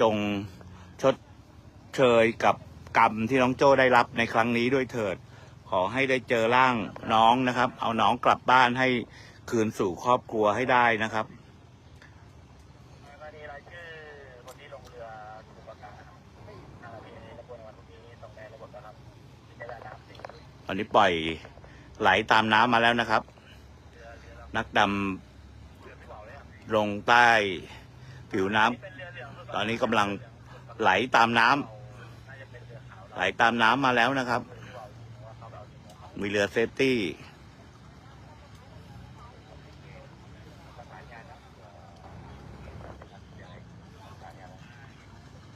จงชดเชยกับกรรมที่น้องโจ้ได้รับในครั้งนี้ด้วยเถิด ขอให้ได้เจอร่างน้องนะครับ เอาน้องกลับบ้านให้คืนสู่ครอบครัวให้ได้นะครับกรณีรายชื่อคนที่ลงเรือถูกประกาศนะครับอ่าพี่รบกวนวันนี้ส่งในระบบนะครับพิจารณาสี่ตอนนี้ปล่อยไหลตามน้ำมาแล้วนะครับ นักดำลงใต้ผิวน้ำ อเหลืองตอนนี้กำลังไหลตามน้ำน่าไหลตามน้ำมาแล้วนะครับ มีเรือเซฟตี้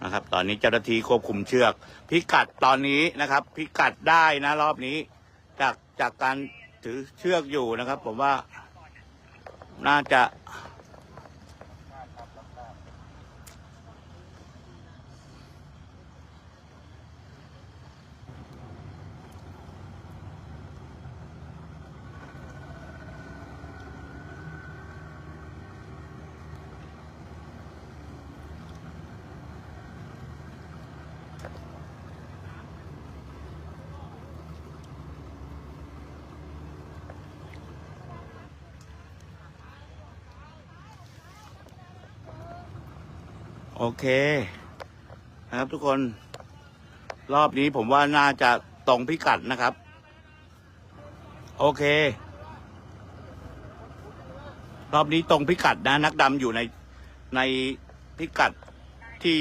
นะครับ ตอนนี้เจ้าหน้าที่ควบคุมเชือก พิกัดตอนนี้นะครับ พิกัดได้นะรอบนี้ จากจากการถือเชือกอยู่นะครับ ผมว่าน่าจะ โอเค นะครับทุกคน รอบนี้ผมว่าน่าจะตรงพิกัดนะครับ โอเค รอบนี้ตรงพิกัดนะ นักดำอยู่ในในพิกัดที่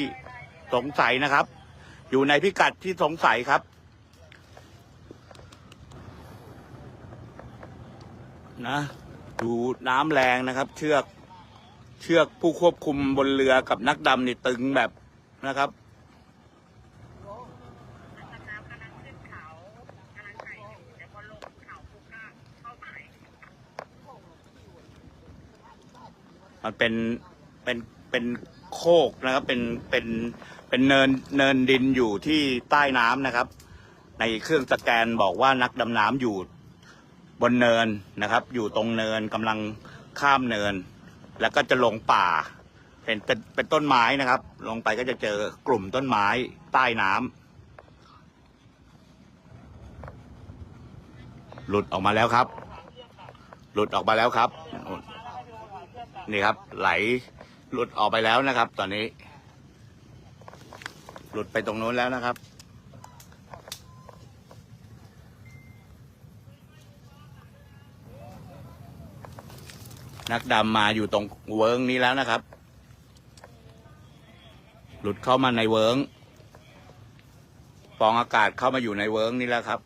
สงสัยนะครับ อยู่ในพิกัดที่สงสัยครับ นะ ดูน้ำแรงนะครับ เชือก เชือกผู้ควบคุมบนเรือกับนักดำนี่ตึงแบบนะครับ มันเป็นเป็นเป็นโคกนะครับ เป็นเป็นเป็นเนินเนินดินอยู่ที่ใต้น้ำนะครับ ในเครื่องสแกนบอกว่านักดำน้ำอยู่บนเนินนะครับ อยู่ตรงเนินกำลังข้ามเนิน แล้วก็จะลงป่า เป็นเป็นเป็นต้นไม้นะครับ ลงไปก็จะเจอกลุ่มต้นไม้ใต้น้ำหลุดออกมาแล้วครับ หลุดออกมาแล้วครับ นี่ครับ ไหลหลุดออกไปแล้วนะครับ ตอนนี้ หลุดไปตรงโน้นแล้วนะครับ นักดำมาอยู่ตรงเวิร์งนี้แล้วนะครับ หลุดเข้ามาในเวิร์งฟองอากาศเข้ามาอยู่ในเวิร์งนี้แล้วครับ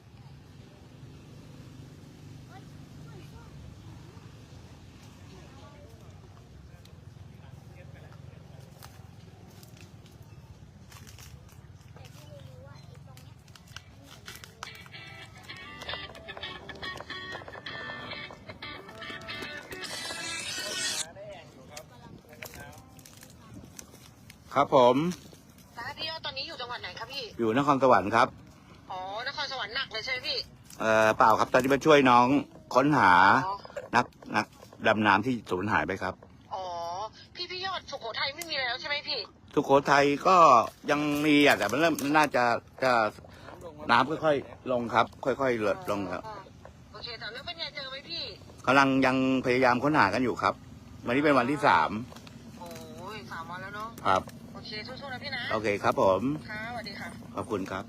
ครับผมสารพี่ยอดตอนนี้อยู่จังหวัดไหนครับพี่ อยู่นครสวรรค์ครับ อ๋อ นครสวรรค์หนักเลยใช่ไหมพี่ เอ่อเปล่าครับตอนนี้มาช่วยน้องค้นหาอ๋อ นักนักดำน้ำที่สูญหายไปครับ อ๋อ พี่พี่ยอดสุโขทัยไม่มีแล้วใช่ไหมพี่ สุโขทัยก็ยังมีอะแต่มันเริ่มน่าจะจะน้ำค่อยๆลงครับ ค่อยๆลดลงครับอ๋อโอเคแต่แล้วเป็นไงเจอไหมพี่ กำลังยังพยายามค้นหากันอยู่ครับ วันนี้เป็นวันที่สามโอ้ยสามวันแล้วเนาะ ครับโอ เคสู้ๆนะพี่นะ โอเคครับผม ค่ะสวัสดีค่ะ ขอบคุณครับ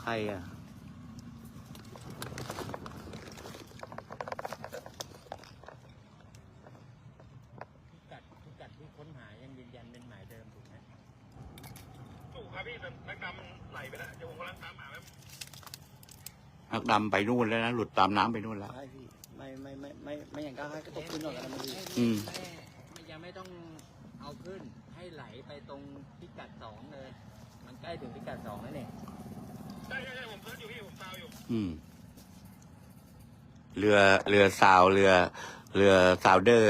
ใครอะ พิกัดพิกัดที่ค้นหายังยืนยันเป็นหมายเดิมถูกไหมถูกครับพี่แต่นักดำไหลไปแล้วเดี๋ยวผมกำลังตามหาแล้วนักดำไปนู่นแล้วนะ หลุดตามน้ำไปนู่นแล้ว ใช่พี่ ไม่ไม่ไม่ไม่ไม่อย่างก็ให้ตกขึ้นหรอกนะมันดีอืมไม่ ยังไม่ต้องเอาขึ้นให้ไหลไปตรงพิกัดสองเลย มันใกล้ถึงพิกัดสองแล้วเนี่ยใช่ใช่ใช่ผมเซิร์ชอยู่พี่ผมซาวอยู่ อืม เรือเรือซาวเรือ เรือซาวเดอร์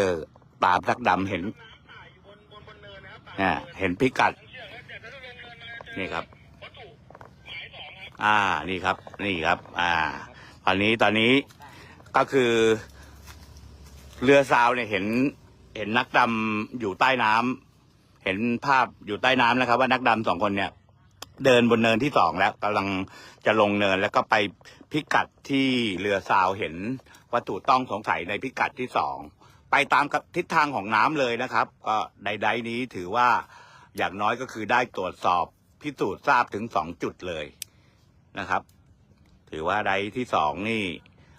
ตามนักดำเห็นน้ำถ่ายอยู่บนบนบนเนินนะครับเนี่ยเห็นพิกัด เชือกแล้วแต่ถ้าลงเนินมาเจอนี่ครับ วัตถุหมายสองครับ อ่า นี่ครับ นี่ครับ อ่า ตอนนี้ตอนนี้ก็คือ เรือซาวเนี่ยเห็น เห็นนักดำอยู่ใต้น้เห็นภาพอยู่ใต้น้ำนะครับ ว่านักดำสองคนเนี่ย เดินบนเนินที่สองแล้วกำลังจะลงเนินแล้วก็ไปพิกัดที่เรือซาวเห็นวัตถุต้องสงสัยในพิกัดที่สองไปตามกับทิศทางของน้ำเลยนะครับก็ใดๆนี้ถือว่าอย่างน้อยก็คือได้ตรวจสอบพิสูจน์ทราบถึงสองจุดเลยนะครับ ถือว่าใดที่สองนี่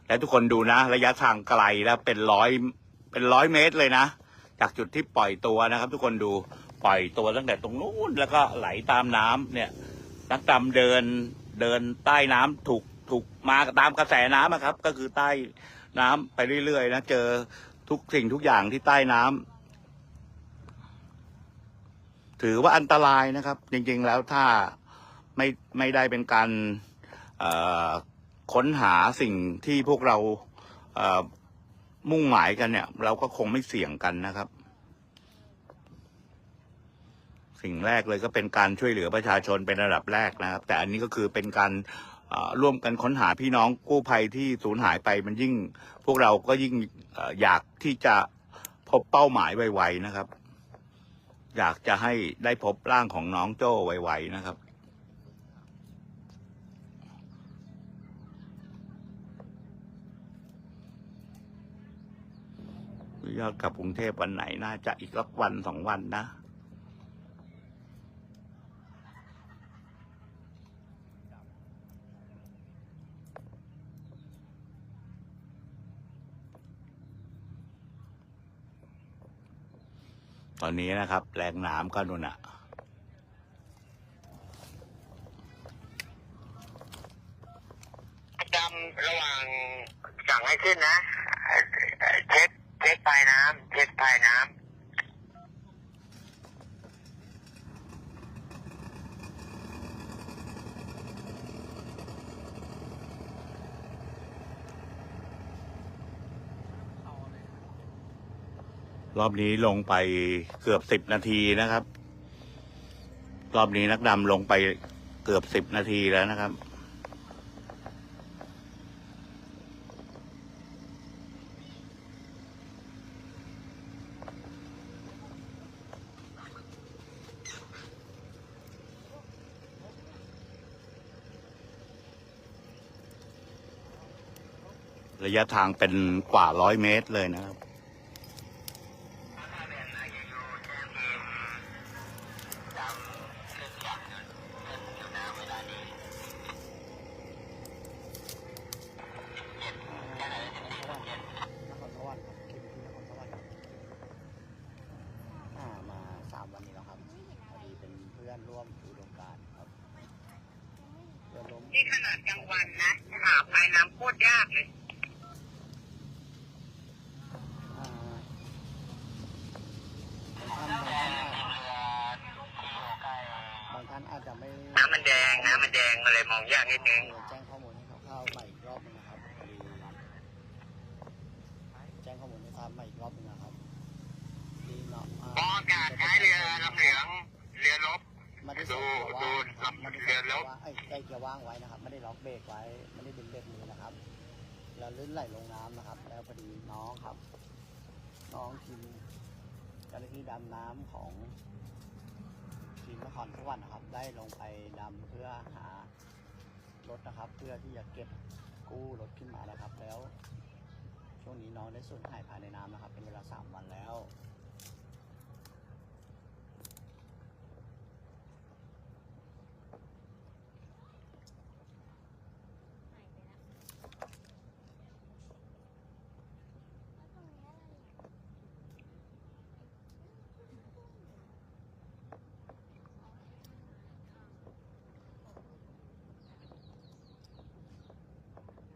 และทุกคนดูนะ ระยะทางไกลแล้วเป็นร้อยเป็นร้อยเมตรเลยนะ จากจุดที่ปล่อยตัวนะครับ ทุกคนดูปล่อยตัวตั้งแต่ตรงนู้นแล้วก็ไหลตามน้ำเนี่ย นักดำเดินเดินใต้น้ำถูกถูกมาตามกระแสน้ำอะครับ ก็คือใต้น้ำไปเรื่อยๆนะเจอทุกสิ่งทุกอย่างที่ใต้น้ำถือว่าอันตรายนะครับ จริงๆแล้วถ้าไม่ไม่ได้เป็นการค้นหาสิ่งที่พวกเรา มุ่งหมายกันเนี่ย เราก็คงไม่เสี่ยงกันนะครับ สิ่งแรกเลยก็เป็นการช่วยเหลือประชาชนเป็นระดับแรกนะครับ แต่อันนี้ก็คือเป็นการร่วมกันค้นหาพี่น้องกู้ภัยที่สูญหายไปมันยิ่ง พวกเราก็ยิ่งเอ่ออยากที่จะพบเป้าหมายไวๆนะครับ อยากจะให้ได้พบร่างของน้องโจ้ไวๆนะครับ ยอดกลับกรุงเทพวันไหนน่าจะอีกสักวันสองวันนะ ตอนนี้นะครับ แรงน้ำก็นุ่นอะดำระหว่างสั่งให้ขึ้นนะ ช็คเช็คปลายน้ำเช็คปลายน้ำรอบนี้ลงไปเกือบสิบนาทีนะครับ รอบนี้นักดำลงไปเกือบสิบนาทีแล้วนะครับ ระยะทางเป็นกว่าร้อยเมตรเลยนะครับ อ่ามาสามวันนี้แล้วครับพอดีเป็นเพื่อนร่วมอุดมการณ์ครับเพื่อนร่วม นี่ขนาดกลางวันนะ หาปลายน้ำโคตรยากเลย อ่าบางท่านบางท่านอาจจะไม่ น้ำมันแดง น้ำมันแดงอะไรมองยากนิดนึง แจ้งข้อมูลให้เขาเข้าใหม่อีกรอบหนึงนะครับพอดี แจ้งข้อมูลให้ทราบใหม่อีกรอบหนึงนะครับดีเนาะมองอากาศท้ายเรือลำเหลืองเรือลบ ไม่ได้ใส่เกียร์ว่างนะครับดูไม่ได้เรืใส่อเกีรยบร์ว่างเอ้ยใส่เกียร์ว่างไว้นะครับ ไม่ได้ล็อกเบรกไว้ ไม่ได้ดึงเบรกมือนะครับ แล้วลื่นไหลลงน้ำนะครับ แล้วพอดีน้องครับ น้องทีมเจ้าหน้าที่ดำน้ำของทีมนครสวรรค์นะครับ ได้ลงไปดำเพื่อหารถนะครับ เพื่อที่จะเก็บกู้รถขึ้นมานะครับ แล้ว ช่วงนี้น้องได้สูญหายภายในน้ำนะครับ เป็นเวลาสามวันแล้ว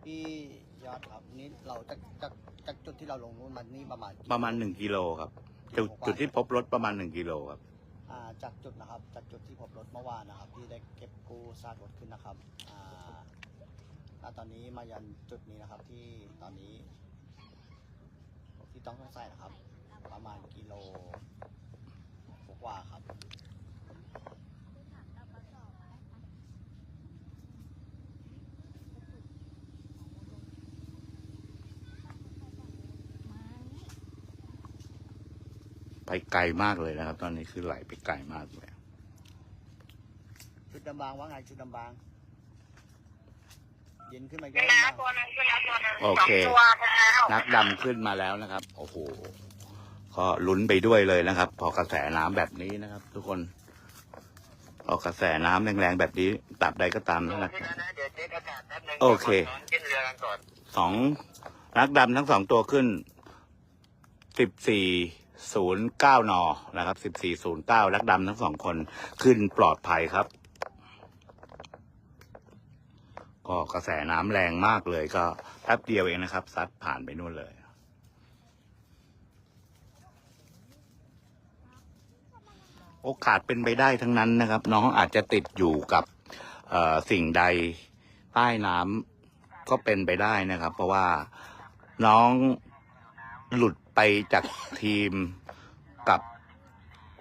ที่ยอดครับนี่เราจากจาก จากจุดที่เราลงนู้นมันนี่ประมาณกี่ประมาณหนึ่งกิโลครับจุดจุดที่พบรถประมาณหนึ่งกิโลครับอ่าจากจุดนะครับจากจุดที่พบรถเมื่อวานนะครับ ที่ได้เก็บกู้ซากรถขึ้นนะครับอ่าณตอนนี้มายันจุดนี้นะครับที่ตอนนี้ ที่ต้องสงสัยนะครับ ประมาณกิโลกว่าๆครับ ไปไกลมากเลยนะครับ ตอนนี้คือไหลไปไกลมากเลยชุดดำบางว่าไงชุดดำบางเย็นขึ้นมาเยขึ้อะนมาแล้วกตัวนึงขึ้นแล้วตัวนึงโอเคสงตัวแล้วนักดำขึ้นมาแล้วนะครับ โอ้โหก็ลุ้นไปด้วยเลยนะครับ พอกระแสน้ำแบบนี้นะครับ ทุกคนพอกระแสน้ำแรงๆแบบนี้ตราบใดก็ตามดูนะที่นั่นนะเดี๋ยวเช็คอากาศแป๊บนึงโอเคขึ้นเรือกันก่อนสองนักดำทั้งสองตัวขึ้นสิบสี่ ศูนย์เก้านอนะครับสิบสี่ศูนย์เก้านักดำทั้งสองคนขึ้นปลอดภัยครับ ก็กระแสน้ำแรงมากเลยก็แป๊บเดียวเองนะครับ ซัดผ่านไปนู่นเลยโอกาสเป็นไปได้ทั้งนั้นนะครับ น้องอาจจะติดอยู่กับสิ่งใดใต้น้ำก็เป็นไปได้นะครับ เพราะว่าน้องหลุด ไปจากทีมกับ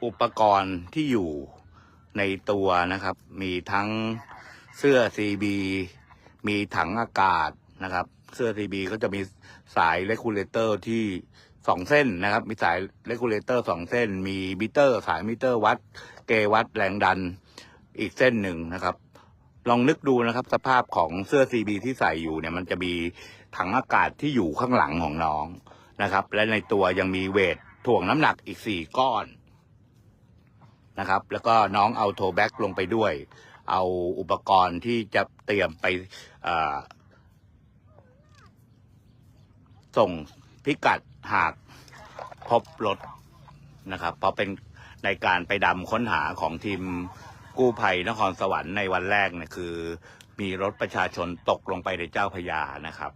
อุปกรณ์ที่อยู่ในตัวนะครับ มีทั้งเสื้อ CB มีถังอากาศนะครับ เสื้อ CB ก็จะมีสายเลกูลเลเตอร์ที่สองเส้นนะครับ มีสายเลกูลเลเตอร์สองเส้น มีมิเตอร์ สายมิเตอร์วัด เกวัดแรงดันอีกเส้นหนึ่งนะครับ ลองนึกดูนะครับ สภาพของเสื้อ CB ที่ใส่อยู่เนี่ยมันจะมีถังอากาศที่อยู่ข้างหลังของน้อง นะครับ และในตัวยังมีเวทถ่วงน้ำหนักอีกสี่ก้อนนะครับ แล้วก็น้องเอาโทแบ็กลงไปด้วย เอาอุปกรณ์ที่จะเตรียมไปส่งพิกัดหากพบรถนะครับเพราะเป็นในการไปดำค้นหาของทีมกู้ภัยนครสวรรค์ในวันแรกเนี่ยคือ มีรถประชาชนตกลงไปในเจ้าพยานะครับ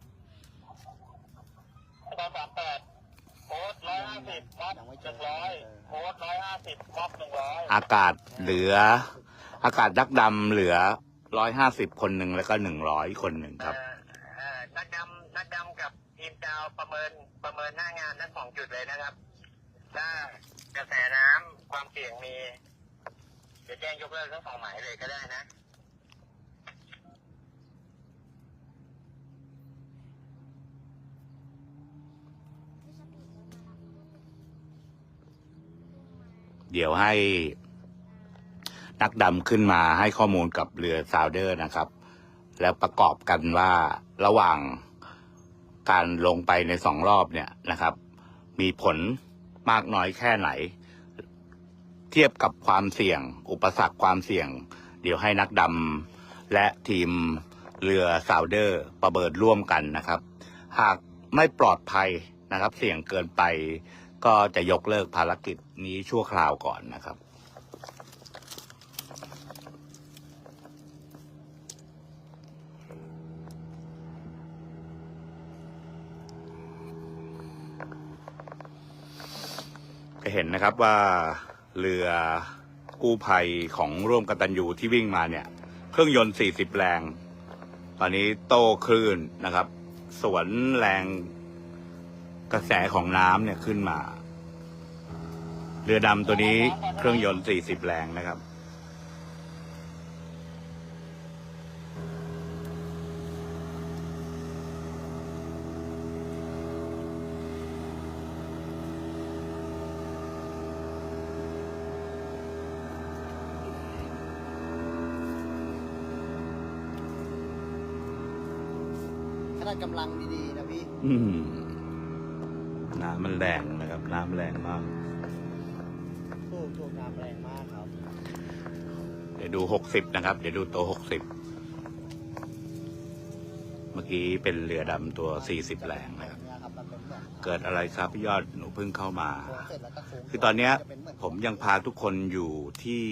ตอนสามแปดโค้ดร้อย ห้าสิบม็อบหนึ่งร้อยโค้ดร้อยห้าสิบม็อบหนึ่งร้อยอากาศเหลือ อากาศนักดำเหลือร้อยห้าสิบคนหนึ่งแล้วก็หนึ่งร้อยคนหนึ่งครับเอ่อเอ่อนักดำนักดำกับทีมดาวประเมินประเมินหน้างานทั้งสองจุดเลยนะครับ ถ้ากระแสน้ำความเสี่ยงมีจะแจ้งยกเลิกทั้งสองหมายเลยก็ได้นะ เดี๋ยวให้นักดำขึ้นมาให้ข้อมูลกับเรือซาวเดอร์นะครับ แล้วประกอบกันว่าระหว่างการลงไปในสองรอบเนี่ยนะครับ มีผลมากน้อยแค่ไหน เทียบกับความเสี่ยง อุปสรรคความเสี่ยง เดี๋ยวให้นักดำและทีมเรือซาวเดอร์ประเบิดร่วมกันนะครับ หากไม่ปลอดภัยนะครับ เสี่ยงเกินไป ก็จะยกเลิกภารกิจนี้ชั่วคราวก่อนนะครับ จะเห็นนะครับว่าเรือกู้ภัยของร่วมกตันยูที่วิ่งมาเนี่ย เครื่องยนต์ 40 แรง ตอนนี้โต้คลื่นนะครับ สวนแรง กระแสของน้ำเนี่ยขึ้นมา เรือดำตัวนี้เครื่องยนต์ 40 แรงนะครับขนาดกำลังดีๆนะพี่ อืมน้ำมัน แรงนะครับ น้ำแรงมากถูกถูกน้ำแรงมากครับ เดี๋ยวดูหกสิบนะครับ เดี๋ยวดูตัวหกสิบเมื่อกี้เป็นเรือดำตัวสี่สิบแรงนะครับเนี่ยครับมันเป็นเหมือนเกิดอะไรครับพี่ยอดหนูเพิ่งเข้ามาโค้งเสร็จแล้วก็โค้งคือตอนเนี้ยจะเป็นเหอนผมยังพาทุกคนอยู่ที่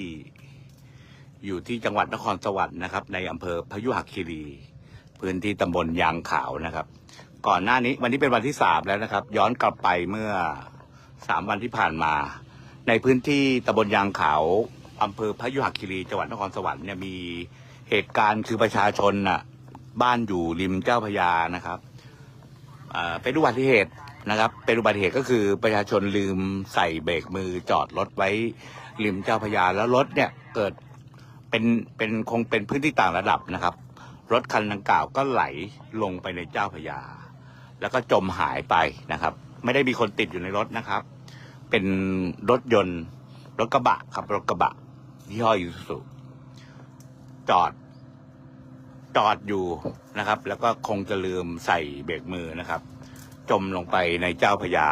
อยู่ที่จังหวัดนครสวรรค์นะครับ ในอำเภอพยุหคีรี พื้นที่ตำบลยางขาวนะครับ ก่อนหน้านี้วันนี้เป็นวันที่สามแล้วนะครับ ย้อนกลับไปเมื่อสามวันที่ผ่านมา ในพื้นที่ตำบลยางขาวอำเภอพยุหคีรีจังหวัดนครสวรรค์เนี่ยมีเหตุการณ์คือประชาชนน่ะบ้านอยู่ริมเจ้าพยานะครับเป็นอุบัติเหตุนะครับ เป็นอุบัติเหตุก็คือประชาชนลืมใส่เบรกมือจอดรถไว้ริมเจ้าพยาแล้วรถเนี่ยเกิดเป็นเป็นคงเป็นพื้นที่ต่างระดับนะครับ รถคันดังกล่าวก็ไหลลงไปในเจ้าพยา แล้วก็จมหายไปนะครับ ไม่ได้มีคนติดอยู่ในรถนะครับ เป็นรถยนต์รถกระบะครับรถกระบะยี่ห้อยูสุจอด จอดอยู่นะครับ แล้วก็คงจะลืมใส่เบรกมือนะครับ จมลงไปในเจ้าพยา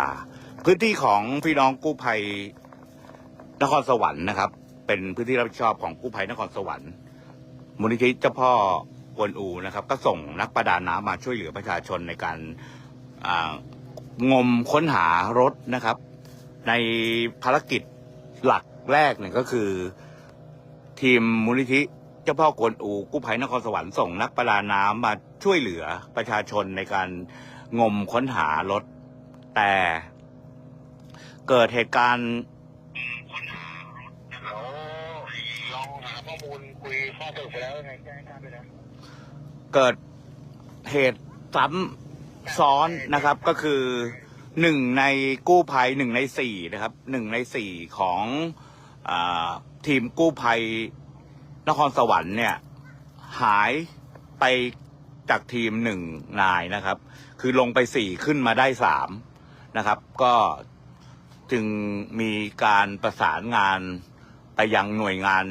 พื้นที่ของพี่น้องกู้ภัยนครสวรรค์นะครับ เป็นพื้นที่รับผิดชอบของกู้ภัยนครสวรรค์มูลนิธิเจ้าพ่อกวนอูนะครับ ก็ส่งนักประดาน้ำมาช่วยเหลือประชาชนในการ งมค้นหารถนะครับ ในภารกิจหลักแรกเนี่ยก็คือ ทีมมูลนิธิเจ้าพ่อกวนอูกู้ภัยนครสวรรค์ส่งนักประดาน้ำมาช่วยเหลือประชาชนในการงมค้นหารถ แต่เกิดเหตุการณ์ค้นหารถเดี๋ยวลองหาข้อมูลคุยข้อสรุปไปแล้วไงแจ้งทราบด้วยนะเกิดเหตุซ้ำ ซ้อนนะครับก็คือหนึ่งในกู้ภัยหนึ่งในสี่นะครับหนึ่งในสี่ของอทีมกู้ภัยนครสวรรค์เนี่ยหายไปจากทีมหนึ่งนายนะครับ คือลงไปสี่ขึ้นมาได้สามนะครับ ก็จึงมีการประสานงานไปยังหน่วยงาน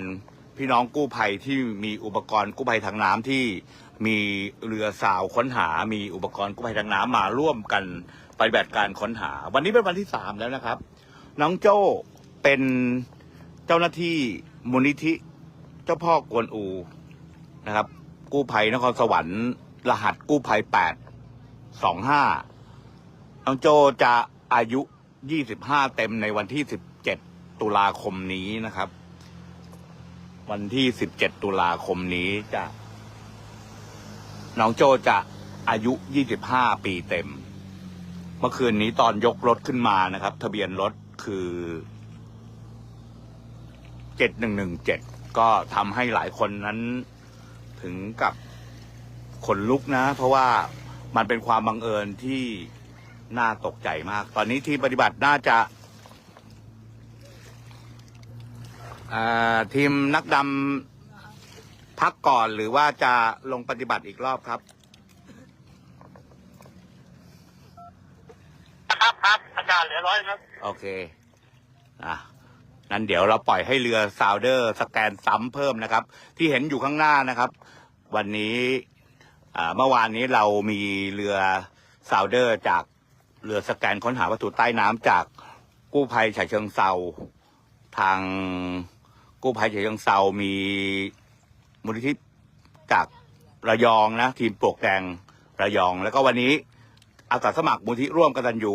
พี่น้องกู้ภัยที่มีอุปกรณ์กู้ภัยทางน้ำที่ มีเรือสาวค้นหา มีอุปกรณ์กู้ภัยทางน้ำมาร่วมกันปฏิบัติการค้นหา วันนี้เป็นวันที่สามแล้วนะครับ น้องโจ้เป็นเจ้าหน้าที่มูลนิธิเจ้าพ่อกวนอูนะครับ กู้ภัยนครสวรรค์ รหัสกู้ภัยแปดสองห้าน้องโจจะอายุยี่สิบห้าเต็มในวันที่สิบเจ็ดตุลาคมนี้นะครับ วันที่17ตุลาคมนี้จะ น้องโจจะอายุ 25 ปีเต็ม เมื่อคืนนี้ตอนยกรถขึ้นมานะครับ ทะเบียนรถคือ 7117 ก็ทำให้หลายคนนั้นถึงกับขนลุกนะ เพราะว่ามันเป็นความบังเอิญที่น่าตกใจมาก ตอนนี้ทีมปฏิบัติน่าจะาทีมนักดำ พักก่อนหรือว่าจะลงปฏิบัติอีกรอบครับ ครับครับอาจารย์เหลือร้อยครับ โอเคอะนั้นเดี๋ยวเราปล่อยให้เรือซาวเดอร์สแกนซ้ำเพิ่มนะครับ ที่เห็นอยู่ข้างหน้านะครับ วันนี้อ่าเมื่อวานนี้เรามีเรือซาวเดอร์จากเรือสแกนค้นหาวัตถุใต้น้ำจากกู้ภัยฉะเชิงเซาทางกู้ภัยฉะเชิงเซามี มูลนิธิจากระยองนะทีมปลวกแดงระยอง แล้วก็วันนี้อาสาสมัครมูลที่ร่วมกตันยู